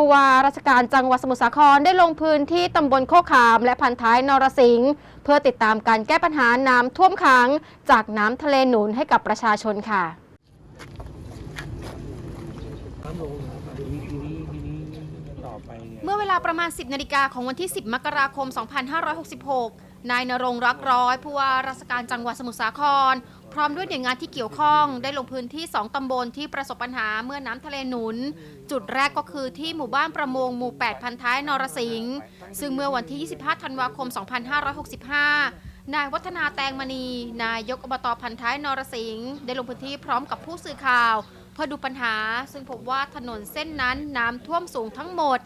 ผู้ว่าราชการจังหวัดสมุทรสาครได้ลงพื้นที่ตำบลโคกขาม และพันท้ายนรสิงห์เพื่อติดตามการแก้ปัญหาน้ำท่วมขัง จากน้ำทะเลหนุนให้กับประชาชนค่ะเมื่อเวลาประมาณ 10 นาฬิกาของวันที่ 10 มกราคม 2566 นายนรงรักร้อยผู้ว่าราชการจังหวัดสมุทรสาคร ร้อมด้วยหน่วยงานที่เกี่ยวข้องได้ลงพื้นที่ 2 ตำบลที่ประสบปัญหาเมื่อน้ำทะเลหนุน จุดแรกก็คือที่หมู่บ้านประมงหมู่ 8 พันท้ายนรสิงห์ซึ่งเมื่อวันที่ 25 ธันวาคม 2565 นายวัฒนาแตงมณี นายกอบตพันท้ายนรสิงห์ได้ลงพื้นที่พร้อมกับผู้สื่อข่าว เพื่อดูปัญหา ซึ่งพบว่าถนนเส้นนั้นน้ำท่วมสูงทั้งหมด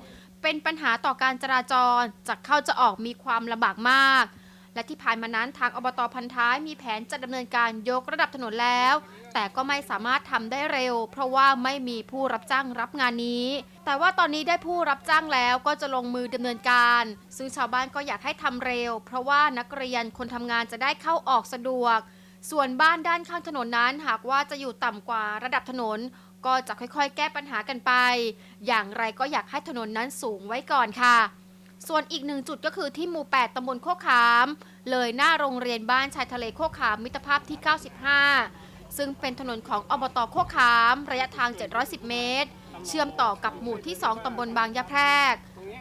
เป็นปัญหาต่อการจราจรจะเข้าจะออกมีความลำบากมาก และที่ผ่านมานั้นทางอบตพันท้ายมีแผนจะดำเนินการยกระดับถนนแล้ว แต่ก็ไม่สามารถทำได้เร็ว เพราะว่าไม่มีผู้รับจ้างรับงานนี้ แต่ว่าตอนนี้ได้ผู้รับจ้างแล้วก็จะลงมือดำเนินการ ซึ่งชาวบ้านก็อยากให้ทำเร็ว เพราะว่านักเรียนคนทำงานจะได้เข้าออกสะดวก ส่วนบ้านด้านข้างถนนนั้นหากว่าจะอยู่ต่ำกว่าระดับถนน ก็จะค่อยๆ แก้ปัญหากันไป อย่างไรก็อยากให้ถนนนั้นสูงไว้ก่อนค่ะ ส่วนอีกหนึ่งจุดก็คือที่หมู่ 8ตำบลโคกขาม เลยหน้าโรงเรียนบ้านชายทะเลโคกขามมิตรภาพที่ 95 ซึ่งเป็นถนนของอบตโคกขาม ระยะทาง 710 เมตร เชื่อมต่อกับหมู่ที่ 2ตำบลบางยะแพรก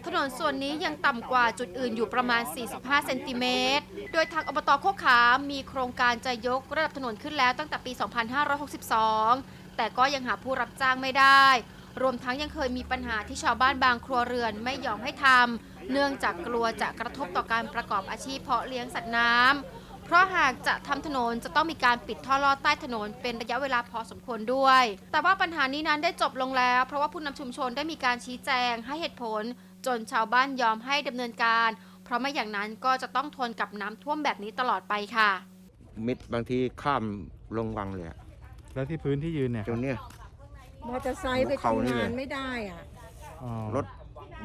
ถนนส่วนนี้ยังต่ำกว่าจุดอื่นอยู่ประมาณ 45 เซนติเมตร โดยทางอบตโคกขามมีโครงการจะยกระดับถนนขึ้นแล้วตั้งแต่ปี 2562 แต่ก็ยังหาผู้รับจ้างไม่ได้ รวมทั้งยังเคยมีปัญหาที่ชาวบ้านบางครัวเรือนไม่ยอมให้ทำ เนื่องจากกลัวจะกระทบต่อการประกอบอาชีพเพาะเลี้ยงสัตว์น้ำ เพราะหากจะทำถนนจะต้องมีการปิดท่อลอดใต้ถนนเป็นระยะเวลาพอสมควรด้วย แต่ว่าปัญหานี้นั้นได้จบลงแล้ว เพราะว่าผู้นำชุมชนได้มีการชี้แจงให้เหตุผล จนชาวบ้านยอมให้ดำเนินการ เพราะไม่อย่างนั้นก็จะต้องทนกับน้ำท่วมแบบนี้ตลอดไปค่ะ มิดบางทีข้ามลงวังเลยอะแล้วที่พื้นที่ยืนเนี่ยตรงเนี้ย มอเตอร์ไซค์ไปหัวเข่านี่ทำเลงายนไม่ได้อะ อ๋อรถ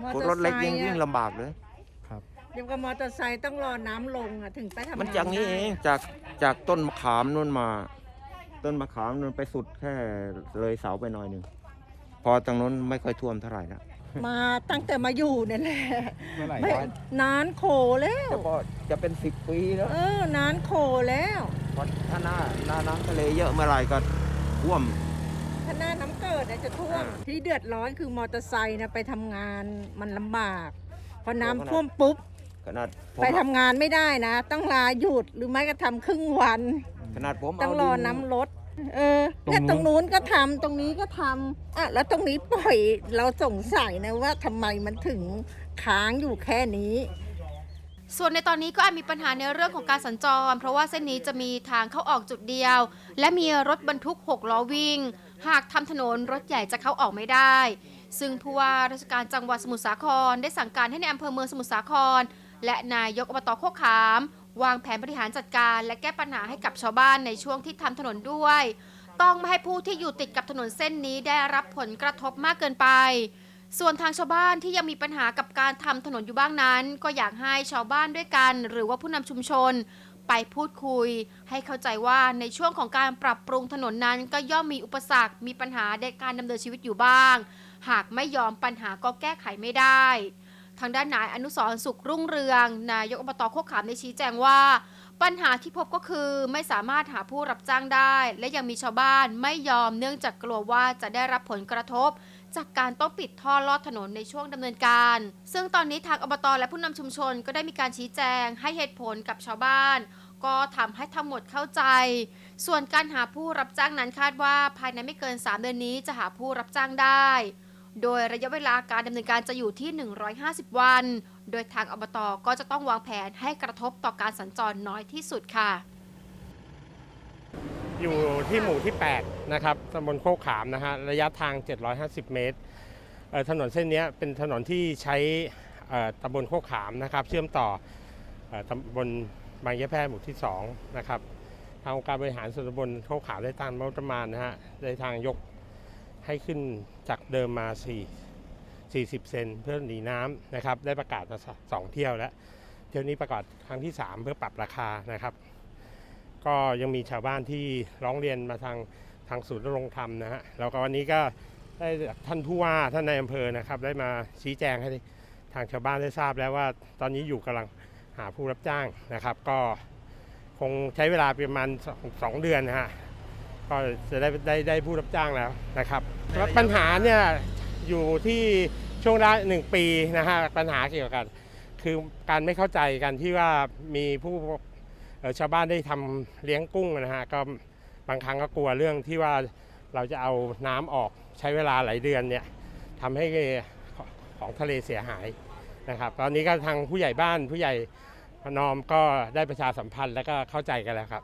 มอเตอร์รถเล็กไซยิ่งค์ยิ่งอะลำบากเลยครับ เดี๋ยวกับมอเตอร์ไซค์ต้องรอน้ำลงอะถึงไปทำงานมันจากนี้เองได้จากจากต้นมะขามนู่นมา ต้นมะขามนู่นไปสุดแค่เลยเสาไปหน่อยหนึ่งพอตรงนู้นไม่ค่อยท่วมเท่าไหร่แล้วมาตั้งแต่มาอยู่เนี่ยแหละเมื่อไหร่ไม่ครับนานโขแล้ว จะก็จะเป็นสิบปีแล้วเออนานโขแล้วเพราะถ้าหน้าหน้าน้ำทะเลเยอะเมื่อไหร่ก็ท่วม ถ้าหน้าน้ำเกิดอะจะท่วมอ่าที่เดือดร้อนคือมอเตอร์ไซค์นะไปทำงานมันลำบาก พอน้ำขนาดท่วมปุ๊บ ขนาดผมไปทำงานไม่ได้นะ ต้องลาหยุดหรือไม่ก็ทำครึ่งวัน ขนาดผมต้องเารอดิน้ำลด เออเนี่ยตรงนู้นก็ทำตรงนี้ก็ทำอะแล้วตรงนี้ปล่อยเราสงสัยนะว่าทำไมมันถึงค้างอยู่แค่นี้ ส่วนในตอนนี้ก็อาจมีปัญหาในเรื่องของการสัญจร เพราะว่าเส้นนี้จะมีทางเข้าออกจุดเดียว และมีรถบรรทุก 6 ล้อวิ่ง หากทำถนนรถใหญ่จะเข้าออกไม่ได้ ซึ่งผู้ว่าราชการจังหวัดสมุทรสาคร ได้สั่งการให้ในอำเภอเมืองสมุทรสาคร และนายกอบตโคกขาม วางแผนบริหารจัดการ และแก้ปัญหาให้กับชาวบ้านในช่วงที่ทำถนนด้วย ต้องไม่ให้ผู้ที่อยู่ติดกับถนนเส้นนี้ได้รับผลกระทบมากเกินไป ส่วนทางชาวบ้านที่ยังมีปัญหากับการทำถนนอยู่บ้างนั้น ก็อยากให้ชาวบ้านด้วยกัน หรือว่าผู้นำชุมชน ไปพูดคุย ให้เข้าใจว่าในช่วงของการปรับปรุงถนนนั้น ก็ย่อมมีอุปสรรคมีปัญหาในการดำเนินชีวิตอยู่บ้าง หากไม่ยอมปัญหาก็แก้ไขไม่ได้ ทางด้านนายอนุสรสุขรุ่งเรือง นายกอบตโคกขามได้ชี้แจงว่าปัญหาที่พบก็คือไม่สามารถหาผู้รับจ้างได้ และยังมีชาวบ้านไม่ยอมเนื่องจากกลัวว่าจะได้รับผลกระทบ จากการต้องปิดท่อลอดถนนในช่วงดำเนินการ ซึ่งตอนนี้ทางอบตและผู้นำชุมชนก็ได้มีการชี้แจงให้เหตุผลกับชาวบ้าน ก็ทำให้ทั้งหมดเข้าใจ ส่วนการหาผู้รับจ้างนั้นคาดว่าภายในไม่เกิน 3 เดือนนี้จะหาผู้รับจ้างได้ โดยระยะเวลาการดำเนินการจะอยู่ที่ 150 วัน โดยทางอบตก็จะต้องวางแผนให้กระทบต่อการสัญจรน้อยที่สุดค่ะ อยู่ที่หมู่ที่ 8 นะครับตำบลโคกขามนะฮะ ระยะทาง 750 เมตร ถนนเส้นนี้เป็นถนนที่ใช้ตำบลโคกขามนะครับ เชื่อมต่ออตำบลบางยะแพรกหมู่ที่ 2 นะครับ ทางองค์การบริหารส่วนตำบลโคกขามได้ตั้งงบประมาณนะฮะได้ทางยกให้ขึ้นจากเดิมมา 4 40 เซนเพื่อหนีน้ำนะครับ ได้ประกาศมาสองเที่ยวแล้ว เที่ยวนี้ประกาศครั้งที่ 3 เพื่อปรับราคานะครับ ก็ยังมีชาวบ้านที่ร้องเรียนมาทางทางศูนย์รงธรรมนะฮะแล้วก็วันนี้ก็ได้ท่านผู้ว่าท่านในายอำเภอนะครับ ได้มาชี้แจงให้ทางชาวบ้านได้ทราบแล้วว่า ตอนนี้อยู่กำลังหาผู้รับจ้างนะครับ ก็คงใช้เวลาประมาณสองเดือนนะฮะก็จะได้ได้ได้ผู้รับจ้างแล้วนะครับปัญหาเนี่ยอยู่ที่ช่วงระยะหนึ่งปีนะฮะปัญหาเกี่ยวกับ คือการไม่เข้าใจกันที่ว่ามีผู้ ชาวบ้านได้ทำเลี้ยงกุ้งนะฮะก็บางครั้งก็กลัวเรื่องที่ว่าเราจะเอาน้ำออกใช้เวลาหลายเดือนเนี่ยทำให้ของทะเลเสียหายนะครับ ตอนนี้ก็ทางผู้ใหญ่บ้านผู้ใหญ่พนอมก็ได้ประชาสัมพันธ์แล้วก็เข้าใจกันแล้วครับ